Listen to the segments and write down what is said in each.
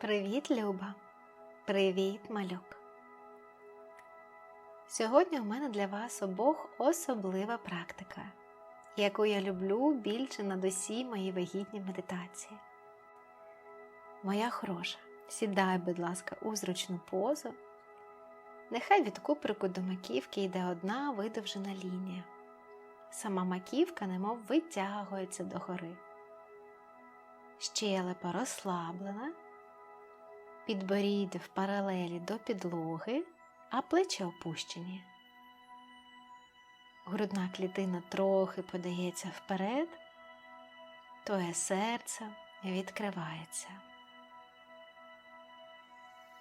Привіт, Люба! Привіт, малюк! Сьогодні у мене для вас обох особлива практика, яку я люблю більше над усі мої вагітні медитації. Моя хороша, сідай, будь ласка, у зручну позу. Нехай від куприку до маківки йде одна видовжена лінія. Сама маківка немов витягується догори. Щелепа розслаблена, підборіддя в паралелі до підлоги, а плечі опущені. Грудна клітина трохи подається вперед, твоє серце відкривається.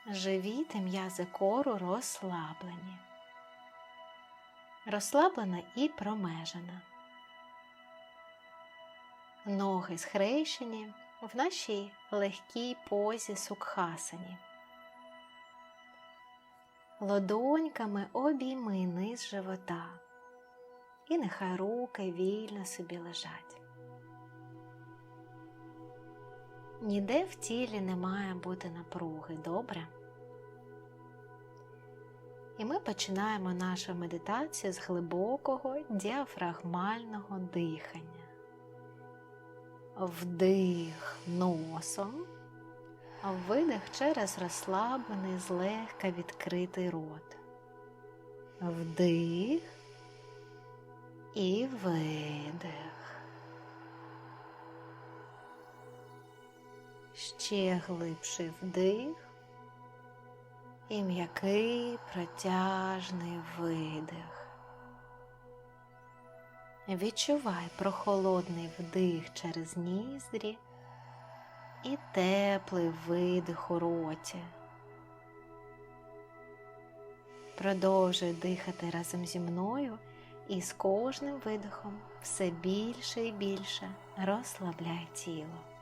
Живіт і м'язи кору розслаблені. Розслаблена і промежена. Ноги схрещені в нашій легкій позі сукхасані. Лодоньками обійми низ живота, і нехай руки вільно собі лежать. Ніде в тілі не має бути напруги, добре? І ми починаємо нашу медитацію з глибокого діафрагмального дихання. Вдих носом, видих через розслаблений, злегка відкритий рот. Вдих і видих. Ще глибший вдих і м'який протяжний видих. Відчувай прохолодний вдих через ніздрі і теплий видих у роті. Продовжуй дихати разом зі мною і з кожним видихом все більше і більше розслабляй тіло.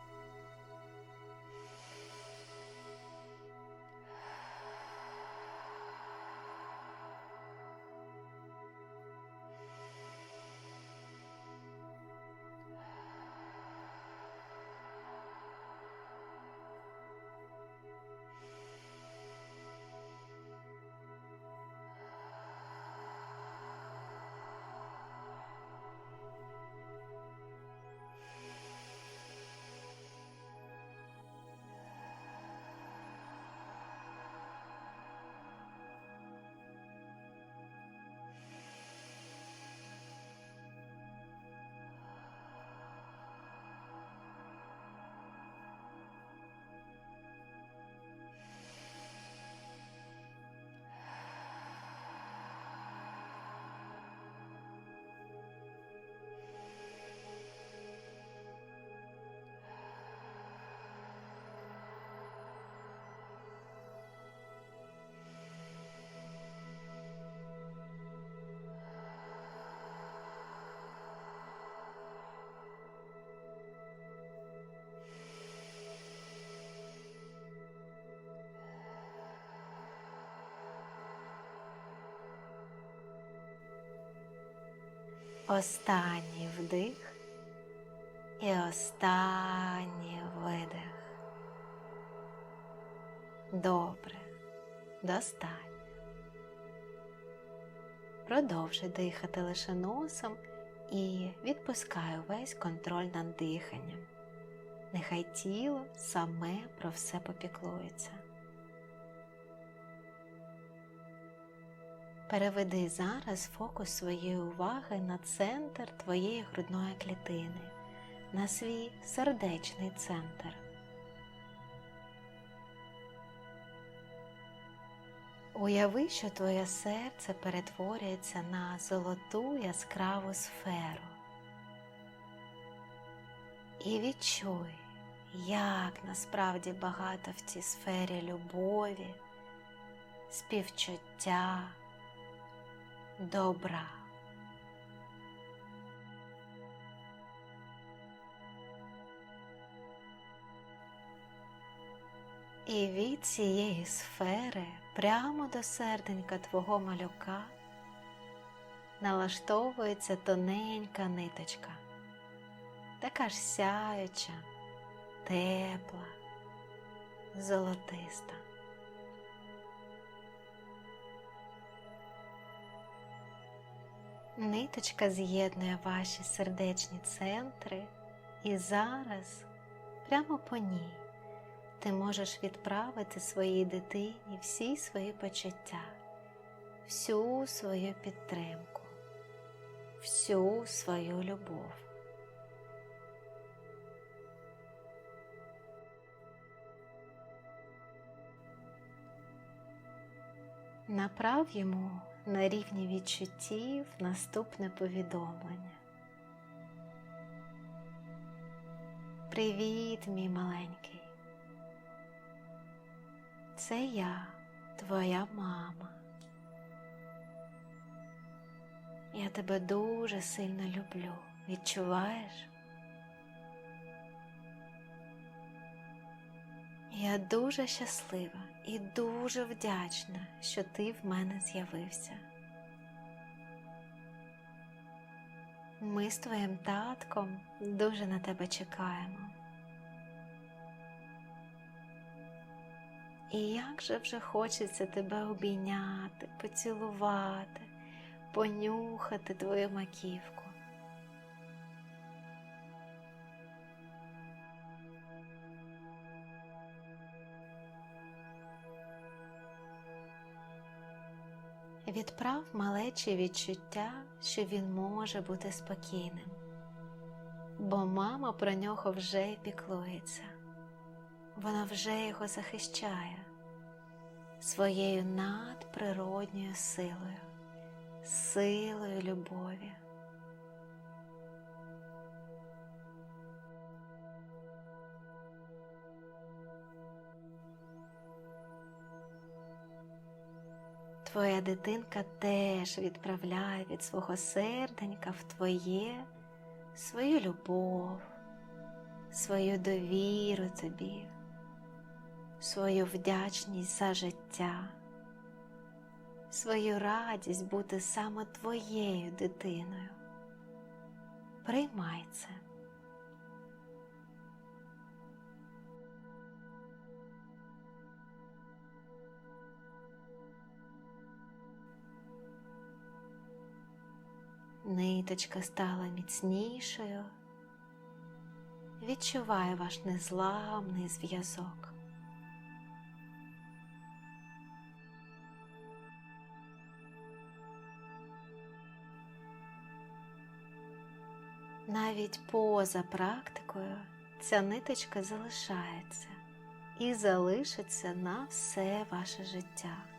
Останній вдих і останній видих. Добре, достатньо. Продовжуй дихати лише носом і відпускай увесь контроль над диханням. Нехай тіло саме про все попіклується. Переведи зараз фокус своєї уваги на центр твоєї грудної клітини, на свій сердечний центр. Уяви, що твоє серце перетворюється на золоту яскраву сферу. І відчуй, як насправді багато в цій сфері любові, співчуття добра. І від цієї сфери прямо до серденька твого малюка налаштовується тоненька ниточка, така ж сяюча, тепла, золотиста. Ниточка з'єднує ваші сердечні центри, і зараз, прямо по ній, ти можеш відправити своїй дитині всі свої почуття, всю свою підтримку, всю свою любов. Направ йому на рівні відчуттів наступне повідомлення. Привіт, мій маленький. Це я, твоя мама. Я тебе дуже сильно люблю. Відчуваєш? Я дуже щаслива і дуже вдячна, що ти в мене з'явився. Ми з твоїм татком дуже на тебе чекаємо. І як же вже хочеться тебе обійняти, поцілувати, понюхати твою маківку. Відправ малечі відчуття, що він може бути спокійним, бо мама про нього вже піклується, вона вже його захищає своєю надприродньою силою, силою любові. Твоя дитинка теж відправляє від свого серденька в твоє свою любов, свою довіру тобі, свою вдячність за життя, свою радість бути саме твоєю дитиною. Приймай це. Ниточка стала міцнішою. Відчуває ваш незламний зв'язок. Навіть поза практикою ця ниточка залишається і залишиться на все ваше життя.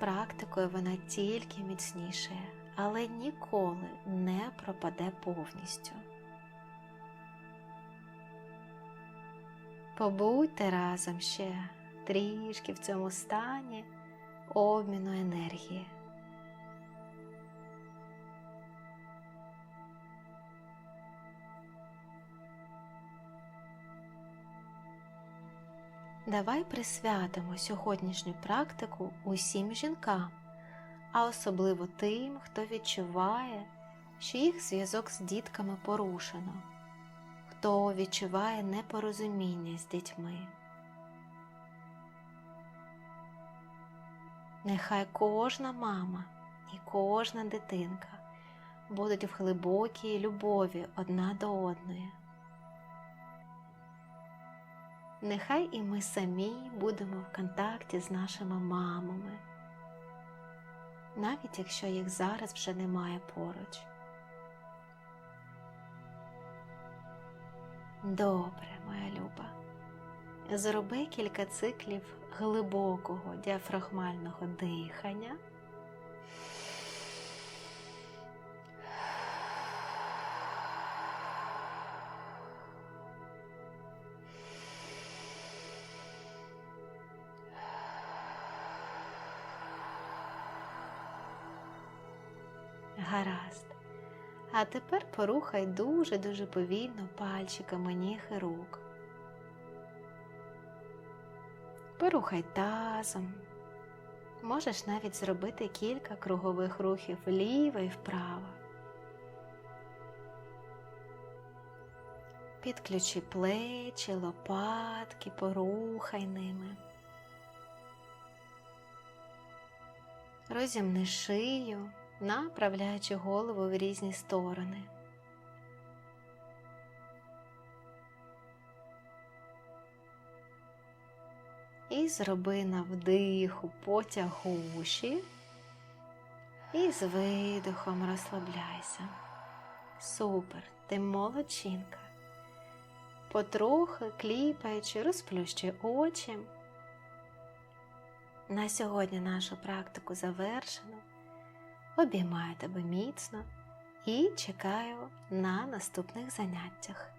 Практикою вона тільки міцнішає, але ніколи не пропаде повністю. Побудьте разом ще трішки в цьому стані обміну енергії. Давай присвятимо сьогоднішню практику усім жінкам, а особливо тим, хто відчуває, що їх зв'язок з дітками порушено, хто відчуває непорозуміння з дітьми. Нехай кожна мама і кожна дитинка будуть в глибокій любові одна до одної. Нехай і ми самі будемо в контакті з нашими мамами, навіть якщо їх зараз вже немає поруч. Добре, моя люба. Зроби кілька циклів глибокого діафрагмального дихання. Гаразд. А тепер порухай дуже-дуже повільно пальчиками ніг і рук. Порухай тазом. Можеш навіть зробити кілька кругових рухів вліво і вправо. Підключи плечі, лопатки, порухай ними. Розімни шию, направляючи голову в різні сторони. І зроби на вдиху потягуші. І з видихом розслабляйся. Супер, ти молодчинка. Потрохи кліпаючи, розплющуй очі. На сьогодні нашу практику завершено. Обіймаю тебе міцно і чекаю на наступних заняттях.